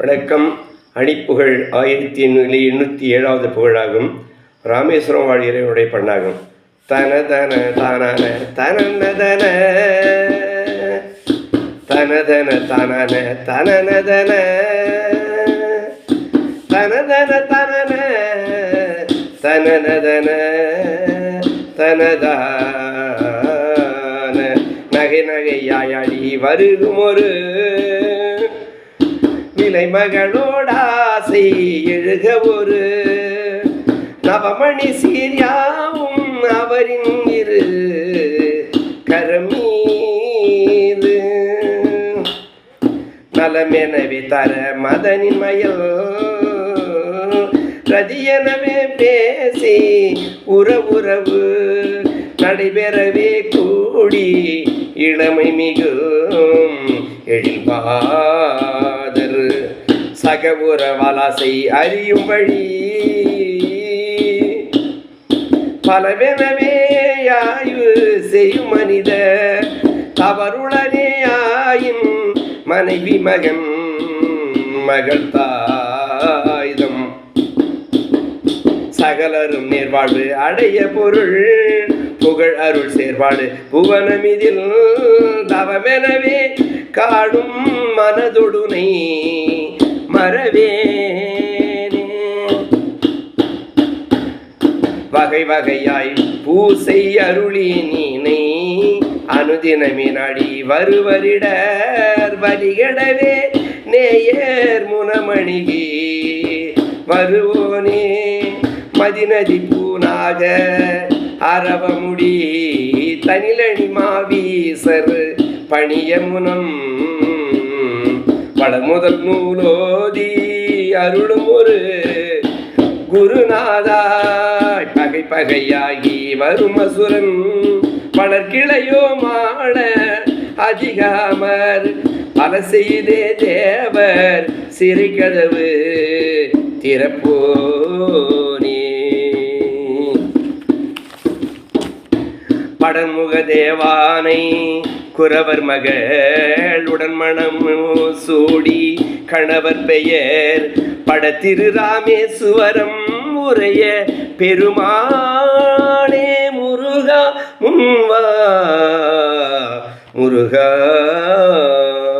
வணக்கம். அணிப்புகழ் ஆயிரத்தி எண்ணூற்றி எண்ணூற்றி ஏழாவது புகழாகும். ராமேஸ்வரம் வாழ் இறைவனுடைய பண்ணாகும். தன தன தானான தனநதன தனதன தானான தனநதன தனதன தனன. தனநதன தனதான நகை நகையாயாடி வருகும் ஒரு விலை மகளோடாசை எழுக ஒரு. நவமணி சீர்யாவும் அவரின் இரு கரமீது. நலமெனவே தர மதனின் மயல். ரதியனவே பேசி உறவுறவு நடைபெறவே கூடி இளமை மிகும் எழில்பாதர் சகபுர வலாசை அறியும் வழி. பலவெனவே ஆய்வு செய்யும் மனித தவறுடனே ஆயின் மனைவி மகன் மகள் தாயுதம். சகலரும் நேர்வாழ்வு அடைய பொருள் புகழ் அருள் சேர்வாடு. புவனமிதில் தவமெனவே காடும் மனதொடுனை. மறவேனே. வகை வகையாய் பூசை அருளி நீனை அனுதினமே வருவரிடர் வலிகடவே நேயர் முனமணிகி. வருவோனே மதிநதி பூனாக அரவமுடி தனிலணி மாவீசர் பணியமுனம் படமுதல் நூலோதி அருளும் ஒரு குருநாதா. பகை பகையாகி வரும் அசுரன் வளர்கிளையோ மாட அதிகாமர். பல செய்தே தேவர் சிறு கதவு திறப்போனே. படமுக தேவானை குறவர் மகள் உடன் மனம் சூடி கணவர் பெயர் படத்திரு ராமேஸ்வரம் உரைய பெருமானே முருகா முன்வா முருகா